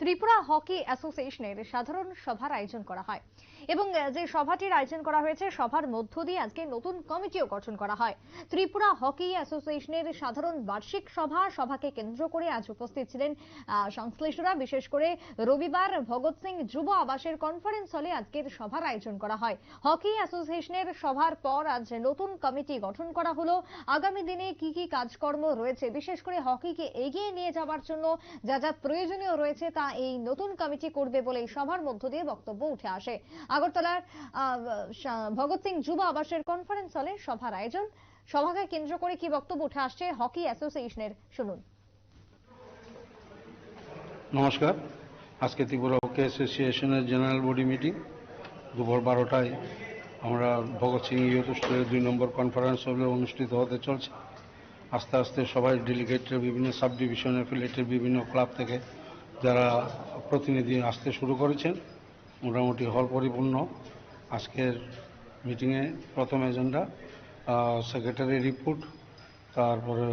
Tripura hockey অ্যাসোসিয়েশনের সাধারণ সভার আয়োজন করা হয়। এবং যে সভাটির আয়োজন করা হয়েছে, সভার মধ্য দিয়ে আজকে নতুন কমিটিও গঠন করা হয়। ত্রিপুরা হকি অ্যাসোসিয়েশনের সাধারণ বার্ষিক সভা, সভাকে কেন্দ্র করে আজ উপস্থিত ছিলেন সংশ্লিষ্টরা। বিশেষ করে রবিবার ভগৎ সিং যুব আবাসের কনফারেন্স হলে আজকের সভার আয়োজন করা হয়। হকি অ্যাসোসিয়েশনের সভার পর আজ নতুন কমিটি গঠন করা হলো। আগামী দিনে কি কি কাজকর্ম রয়েছে, বিশেষ করে হকিকে এগিয়ে নিয়ে যাওয়ার জন্য যা যা প্রয়োজনীয় রয়েছে তা এই নতুন কমিটি করবে বলে সভার মধ্য দিয়ে বক্তব্য উঠে আসে। আগরতলার ভগৎ সিং যুব আবাসের কনফারেন্স হলে সভার আয়োজন। সভাকে কেন্দ্র করে কি বক্তব্য উঠে আসছে হকি অ্যাসোসিয়েশনের? শুনুন। নমস্কার। আজকে ত্রিপুরা হকি অ্যাসোসিয়েশনের জেনারেল বডি মিটিং। দুপুর বারোটায় আমরা ভগৎ সিং ইউথ দুই নম্বর কনফারেন্স হলে অনুষ্ঠিত হতে চলছে। আস্তে আস্তে সবাই ডেলিগেটের বিভিন্ন সাব ডিভিশন অ্যাফিলেটের বিভিন্ন ক্লাব থেকে যারা প্রতিনিধি আসতে শুরু করেছেন, মোটামুটি হল পরিপূর্ণ। আজকের মিটিংয়ে প্রথম এজেন্ডা সেক্রেটারি রিপোর্ট তারপরে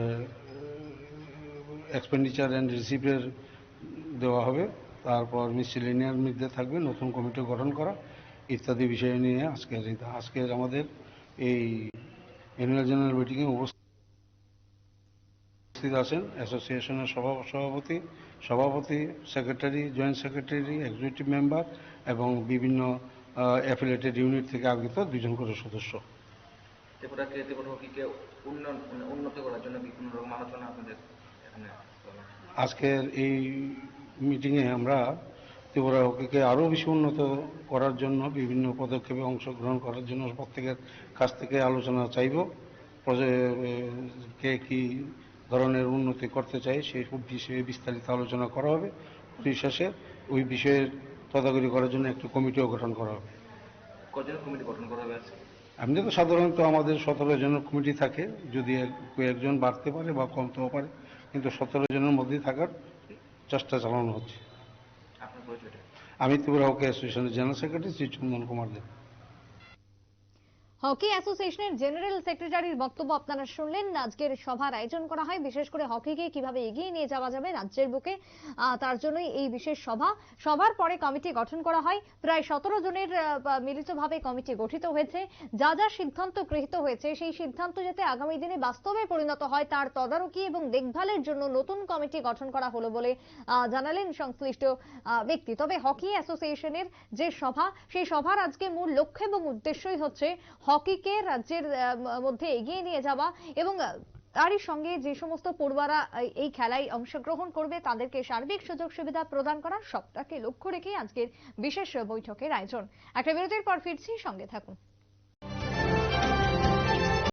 এক্সপেন্ডিচার অ্যান্ড রিসিভের দেওয়া হবে। তারপর মিসলিনিয়ার মধ্যে থাকবে, নতুন কমিটি গঠন করা, ইত্যাদি বিষয় নিয়ে আজকের আজকের আমাদের এই অ্যানুয়াল জেনারেল মিটিংয়ে উপস্থিত আছেন অ্যাসোসিয়েশনের সভা সভাপতি সভাপতি secretary joint secretary executive member এবং বিভিন্ন অ্যাফিলেটেড ইউনিট থেকে আগত দুজন করে সদস্য। ত্রিপুরাকে ত্রিপুরা হকিকে উন্নয়ন উন্নত করার জন্য কি রকম আলোচনা আপনাদের এখানে আজকের এই মিটিংয়ে আমরা ত্রিপুরা হকিকে আরও বেশি উন্নত করার জন্য বিভিন্ন পদক্ষেপে অংশগ্রহণ করার জন্য প্রত্যেকের কাছ থেকে আলোচনা চাইব। কে কি ধরনের উন্নতি করতে চাই সেই সব বিষয়ে বিস্তারিত আলোচনা করা হবে। পরিশেষে ওই বিষয়ের তদাগরি করার জন্য একটি কমিটিও গঠন করা হবে। কজন কমিটি গঠন করা হবে এমনি তো সাধারণত আমাদের সতেরো জনের কমিটি থাকে যদি এক- কয়েকজন বাড়তে পারে বা কমতেও পারে কিন্তু সতেরো জনের মধ্যেই থাকার চেষ্টা চালানো হচ্ছে। আমি ত্রিপুরা হকি অ্যাসোসিয়েশনের general secretary Shri Chandan Kumar Deb hockey অ্যাসোসিয়েশনের জেনারেল সেক্রেটারির বক্তব্য আপনারা শুনলেন। আজকের সভার আয়োজন করা হয়। বিশেষ করে হকিকে কীভাবে এগিয়ে নিয়ে যাওয়া যাবে রাজ্যের বুকে তার জন্যই এই বিশেষ সভা। সভার পরে কমিটি গঠন করা হয়। প্রায় সতেরো জনের মিলিতভাবে কমিটি গঠিত হয়েছে। যা যা সিদ্ধান্ত গৃহীত হয়েছে, সেই সিদ্ধান্ত যাতে আগামী দিনে বাস্তবে পরিণত হয়, তার তদারকি এবং দেখভালের জন্য নতুন কমিটি গঠন করা হলো বলে জানালেন সংশ্লিষ্ট ব্যক্তি। তবে হকি অ্যাসোসিয়েশনের যে সভা, সেই সভার আজকে মূল লক্ষ্য এবং উদ্দেশ্যই হচ্ছে হকিকে রাজ্যের মধ্যে এগিয়ে নিয়ে যাওয়া এবং তারই সঙ্গে যে সমস্ত পড়ুয়ারা এই- খেলায় অংশগ্রহণ করবে তাদেরকে সার্বিক সুযোগ সুবিধা প্রদান করা সবটাকে লক্ষ্য রেখেই আজকের বিশেষ বৈঠকের আয়োজন। একটা বিরতির পর ফিরছি, সঙ্গে থাকুন।